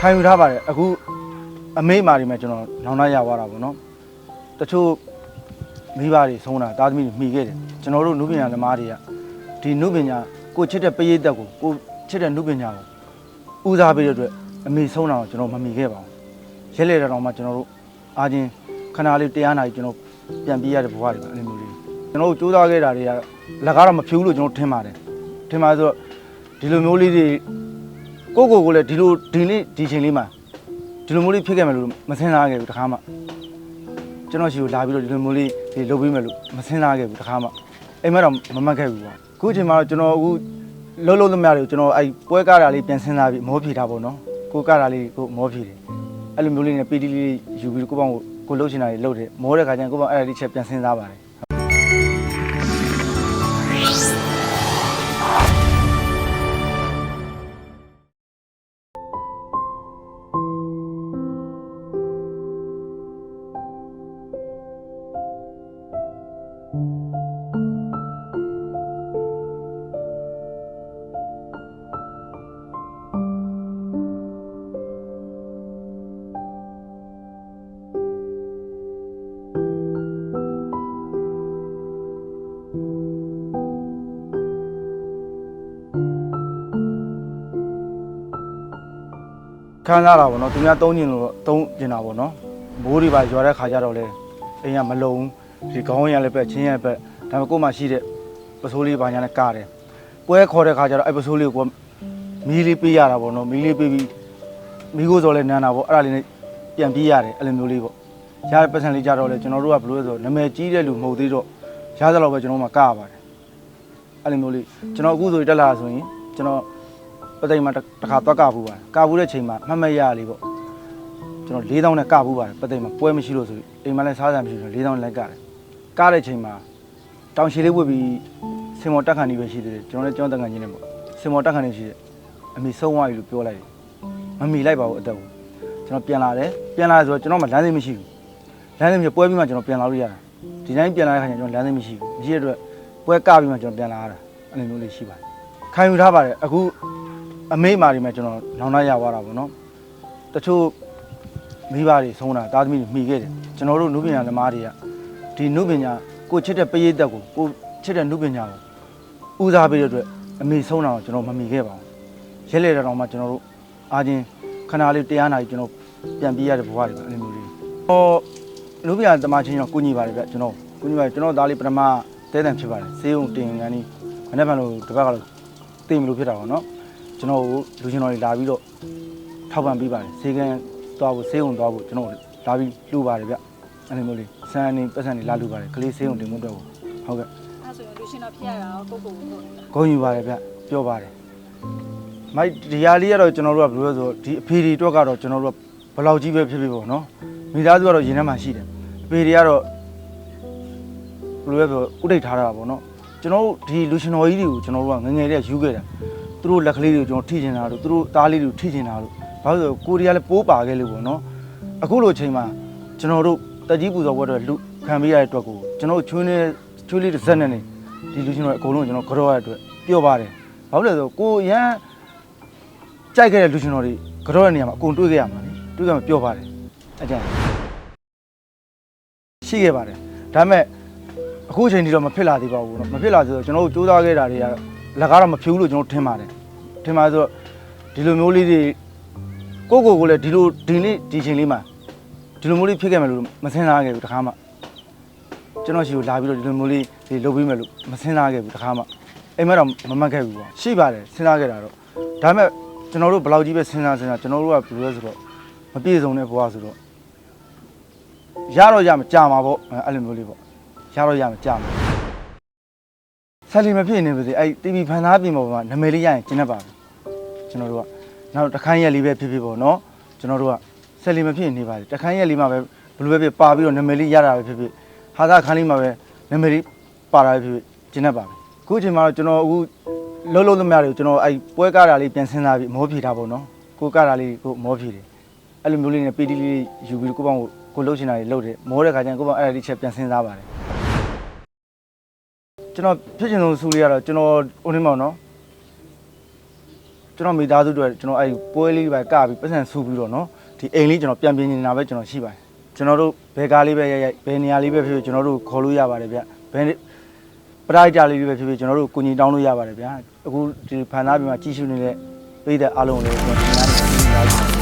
ခံယူထားပါတယ်အခုအမေမာတွေမှာကျွန်တော်နောင်နာရသွားတာပေါ့နော်တချို့မိဘတွေဆုံးတာသားသမီးတွေမှီခဲ့တယ်ကျွန်တော်တို့နုပညာသမားတွေကဒီနုပညာကိုချစ်တဲ့ပရိသတ်ကိုကိုချစ်တဲ့နုပညာကိုဦးစားပေးတဲ့အတွက်အမေဆုံးတာကိုကျွန်တော်မမှီခဲ့ပါဘူးရဲလေတောင်မှကျွန်တော်တို့အားချင်းခဏလေးတရားနာကြီးကျွန်တော်ပြန်ပြေးရတဲ့ဘဝတွေပါအဲ့လိုမျိုးလေးကျွန်တော်တို့စူးစမ်းခဲ့တာတွေကလက်ကားတော့မဖြူဘူးလို့ကျွန်တော်ထင်ပါတယ်ထင်ပါဆိုတော့ဒီလိုမျိုးလေးတွေ ကိုယ့်ကိုယ်ကိုလည်းဒီလိုဒီနေ့ဒီချိန်လေးမှာဒီလိုမျိုးလေးဖြစ်ခဲ့မယ်လို့မစင်စားခဲ့ဘူးတခါမှကျွန်တော်ရှိကိုလာပြီးတော့ဒီလိုမျိုးလေးဒီလုပ်ပေးမယ်လို့မစင်စားခဲ့ဘူးတခါမှအိမ်မက်တော့မမှတ်ခဲ့ဘူးပေါ့အခုချိန်မှာတော့ကျွန်တော်အခုလှုပ်လှုပ်သမျှတွေကိုကျွန်တော်အဲ့ပွဲကားတာလေးပြန်စင်စားပြီးမောဖြေတာပေါ့နော်ကိုကားတာလေးကိုမောဖြေတယ်အဲ့လိုမျိုးလေးနဲ့ပီတီလေးယူပြီးကိုပေါ့ကိုကိုလှုပ်ရှင်တာလေးလှုပ်တယ်မောတဲ့ခါကျရင်ကိုပေါ့အဲ့ဒါလေးချက်ပြန်စင်စားပါတယ် ခန်းစားတာပေါ့နော်သူများသုံးကျင်လို့သုံးကျင်တာပေါ့နော်မိုးတွေပါရွာတဲ့ခါကျတော့လေအိမ်ကမလုံဒီခေါင်းရလည်းပဲချင်းရလည်းပဲဒါပေမဲ့ကို့မှာရှိတဲ့ပစိုးလေးပါညာနဲ့ကားတယ်ပွဲခေါ်တဲ့ခါကျတော့အဲ့ပစိုးလေးကိုကိုမီးလေးပေးရတာပေါ့နော်မီးလေးပေးပြီးမီးကိုစော်လဲနန်းတာပေါ့အဲ့ဒါလေးနဲ့ပြန်ပြေးရတယ်အဲ့လိုမျိုးလေးပေါ့ရတဲ့ပတ်စံလေးကြတော့လေကျွန်တော်တို့ကဘယ်လိုလဲဆိုတော့နာမည်ကြီးတဲ့လူမဟုတ်သေးတော့ရသလောက်ပဲကျွန်တော်တို့မှကားရပါတယ်အဲ့လိုမျိုးလေးကျွန်တော်အခုဆိုတက်လာဆိုရင်ကျွန်တော် ပသိမ်မှာတစ်တစ်ခါသွားကဘူးပါတယ်ကဘူးတဲ့ချိန်မှာမှတ်မရလေးပေါ့ကျွန်တော်၄000နဲ့ကဘူးပါတယ်ပသိမ်မှာပွဲမရှိလို့ဆိုပြီးအိမ်မှာလည်းစားစရာမရှိလို့၄000လိုက်ကတယ်ကတဲ့ချိန်မှာတောင်ရှည်လေးဝတ်ပြီးစင်မော်တက်ခန်ကြီးပဲရှိသေးတယ်ကျွန်တော်လည်းကျွန်တော်တက်ခန်ကြီးနဲ့ပေါ့စင်မော်တက်ခန်ကြီးရှိတယ်အမေဆုံးသွားပြီလို့ပြောလိုက်တယ်မမီလိုက်ပါဘူးအသက်ကိုကျွန်တော်ပြန်လာတယ်ပြန်လာဆိုတော့ကျွန်တော်မှလမ်းသိမရှိဘူးလမ်းသိမရှိပွဲပြီးမှကျွန်တော်ပြန်လာလို့ရတာဒီတိုင်းပြန်လာတဲ့ခါကျကျွန်တော်လမ်းသိမရှိဘူးမရှိတဲ့အတွက်ပွဲကပြီးမှကျွန်တော်ပြန်လာရတာအဲ့လိုမျိုးလေးရှိပါတယ်ခံယူထားပါတယ်အခု အမေမာတွေမှာကျွန်တော်နောင်နာရသွားတာပေါ့နော်တချို့မိဘတွေဆုံးတာသားသမီးတွေမှီခဲ့တယ်ကျွန်တော်တို့နုပညာသမားတွေကဒီနုပညာကိုချစ်တဲ့ပရိသတ်ကိုကိုချစ်တဲ့နုပညာကိုဦးစားပေးတဲ့အတွက်အမေဆုံးတာကိုကျွန်တော်မမှီခဲ့ပါဘူးရဲလေတောင်မှကျွန်တော်တို့အားချင်းခဏလေးတရားနာကြီးကျွန်တော်ပြန်ပြေးရတဲ့ဘဝတွေပါအဲ့လိုမျိုးလေးဟောနုပညာသမားချင်းရောကုညီပါတယ်ဗျကျွန်တော်ကုညီပါတယ်ကျွန်တော်သားလေးပထမတဲတန်ဖြစ်ပါတယ်စေးုံတင်ငန်းကြီးမနေ့ကလို့တပတ်ကတော့သိမလို့ဖြစ်တာပေါ့နော် ကျွန်တော်ကိုလူချင်းတော်တွေလာပြီးတော့ထောက်ပံ့ပေးပါတယ်ဈေးကန်သွားဖို့ဈေးုံသွားဖို့ကျွန်တော်လာပြီးလှူပါတယ်ဗျအဲ့လိုမျိုးလေးစမ်းနေပတ်စံနေလာလှူပါတယ်ကလေးဈေးုံတင်မှုတော့ဟုတ်ကဲ့အဲ့ဆိုရင်လူရှင်တော်ဖြစ်ရတာရောကိုကိုကိုဟုတ်လားဂုဏ်ယူပါတယ်ဗျပြောပါတယ်မိုက်ဒီဟာလေးကတော့ကျွန်တော်တို့ကဘယ်လိုလဲဆိုတော့ဒီအဖေတွေအတွက်ကတော့ကျွန်တော်တို့ကဘယ်လောက်ကြီးပဲဖြစ်ဖြစ်ပေါ့နော်မိသားစုကတော့ရင်ထဲမှာရှိတယ်အဖေတွေကတော့ဘယ်လိုလဲဆိုဥဒိတ်ထားတာပေါ့နော်ကျွန်တော်တို့ဒီလူရှင်တော်ကြီးတွေကိုကျွန်တော်တို့ကငယ်ငယ်တည်းကယူခဲ့တာ သူတို့လက်ကလေးတွေကိုကျွန်တော်ထိချင်တာတို့သူတို့သားလေးတွေကိုထိချင်တာတို့ဘာလို့လဲဆိုတော့ကိုရီးယားလည်းပိုးပါခဲ့လို့ပေါ့နော်အခုလိုအချိန်မှာကျွန်တော်တို့တက်ကြီးပူဇော်ပွဲအတွက်လူခံပေးရတဲ့အတွက်ကိုကျွန်တော်တို့ချွေးနေချွေးလေးတစ်စက်နဲ့နေဒီလူချင်းတို့အကုန်လုံးကျွန်တော်ကြောရတဲ့အတွက်ပျော့ပါတယ်ဘာလို့လဲဆိုတော့ကိုရန်ကြိုက်ခဲ့တဲ့လူချင်းတော်တွေကြောတဲ့နေရာမှာအကုန်တွေးခဲ့ရမှာလေတွေးကြမှာပျော့ပါတယ်အကြံရှိခဲ့ပါတယ်ဒါပေမဲ့အခုအချိန်ထိတော့မဖြစ်လာသေးပါဘူးเนาะမဖြစ်လာသေးတော့ကျွန်တော်တို့စူးစမ်းခဲ့တာတွေက လက်ကားတော့မဖြူဘူးလို့ကျွန်တော်ထင်ပါတယ်ထင်ပါဆိုတော့ဒီလိုမျိုးလေးတွေကိုယ့်ကိုယ်ကိုလည်းဒီလိုဒီနေ့ဒီချိန်လေးမှာဒီလိုမျိုးလေးဖြစ်ခဲ့မယ်လို့မစင်စားခဲ့ဘူးတခါမှကျွန်တော်ရှိကိုလာပြီးတော့ဒီလိုမျိုးလေးဒီလုပ်ပေးမယ်လို့မစင်စားခဲ့ဘူးတခါမှအိမ်မက်တော့မမှတ်ခဲ့ဘူးပေါ့ရှိပါတယ်စဉ်းစားခဲ့တာတော့ဒါပေမဲ့ကျွန်တော်တို့ဘယ်လောက်ကြီးပဲစဉ်းစားစဉ်းစားကျွန်တော်တို့ကဘယ်လိုလဲဆိုတော့မပြည့်စုံတဲ့ဘဝဆိုတော့ရတော့ရမကြမှာပေါ့အဲ့လိုမျိုးလေးပေါ့ရတော့ရမကြမှာ ဆက်လီမဖြစ်နေပါစေအဲ့ TV ဖန်သားပြင်ပေါ်မှာနာမည်လေးရရင်ကျင်းတတ်ပါပြီကျွန်တော်တို့ကနောက်တစ်ခန်းရက်လေးပဲဖြစ်ဖြစ်ပေါ့နော်ကျွန်တော်တို့ကဆက်လီမဖြစ်နေပါစေတစ်ခန်းရက်လေးမှာပဲဘယ်လိုပဲဖြစ်ပါပြီးတော့နာမည်လေးရတာပဲဖြစ်ဖြစ်ဟာသာခန်းလေးမှာပဲနာမည်လေးပါတာပဲဖြစ်ဖြစ်ကျင်းတတ်ပါပြီအခုအချိန်မှာတော့ကျွန်တော်အခုလုံးလုံးသမျှတွေကိုကျွန်တော်အဲ့ပွဲကားတာလေးပြန်စဉ်းစားပြီးမောဖြေတာပေါ့နော်ကိုကားတာလေးကိုမောဖြေတယ်အဲ့လိုမျိုးလေးနဲ့ပီတီလေးယူပြီးကိုပေါ့ကိုကိုလှုပ်ရှင်တာလေးလှုပ်တယ်မောတဲ့ခါကျရင်ကိုပေါ့အဲ့ဒါလေးချက်ပြန်စဉ်းစားပါတယ် ကျွန်တော်ဖြစ်ချင်ဆုံးစူးလေးကတော့ကျွန်တော်ဟိုနေ့မောင်နော်ကျွန်တော်မိသားစုတွေကျွန်တော်အဲ့ပွဲလေးပဲကပြီးပတ်စံဆူပြီးတော့နော်ဒီအိမ်လေးကျွန်တော်ပြန်ပြင်နေတာပဲကျွန်တော်ရှိပါတယ်ကျွန်တော်တို့ဘယ်ကားလေးပဲရိုက်ရိုက်ဘယ်နေရာလေးပဲဖြစ်ဖြစ်ကျွန်တော်တို့ခေါ်လို့ရပါတယ်ဗျဘယ်ပရိုက်တာလေးပဲဖြစ်ဖြစ်ကျွန်တော်တို့ကိုညီတောင်းလို့ရပါတယ်ဗျအခုဒီဖန်သားပြင်မှာကြီးစုနေတဲ့ပြည်သက်အားလုံးကိုလည်းကျွန်တော်ဒီနေ့ညနေ